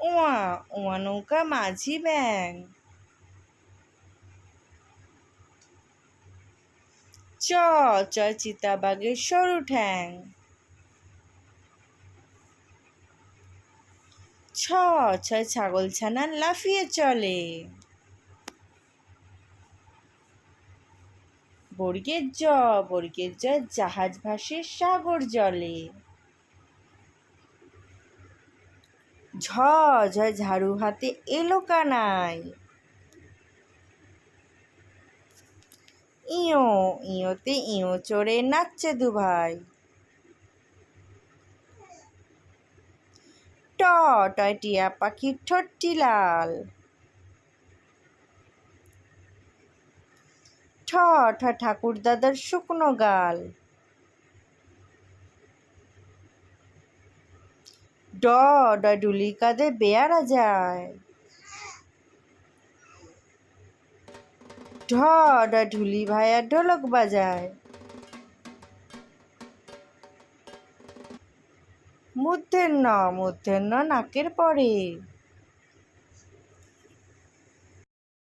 ওয়া ওয়া নৌকা মাঝি ব্যাং চ চয় চিতাবাঘের সরু ঠ্যাং ছ ছয় ছাগল ছানা লাফিয়ে চলে বর্গের জ বর্গের জ জাহাজ ভাসে সাগর জলে ঝয় ঝাড়ু হাতে এলো কানাই। ইয়ো, ইয়োতে ইয়ো চড়ে নাচছে দুভাই। ট টয় টিয়া পাখির ঠোঁটটি লাল। ঠ ঠাকুর দাদার শুকনো গাল। ডুলি কাঁধে বেয়ারা যায়। ঢ ঢুলি ভাইয়া ঢোলক বাজায় মূর্ধের ন নাকের পরে।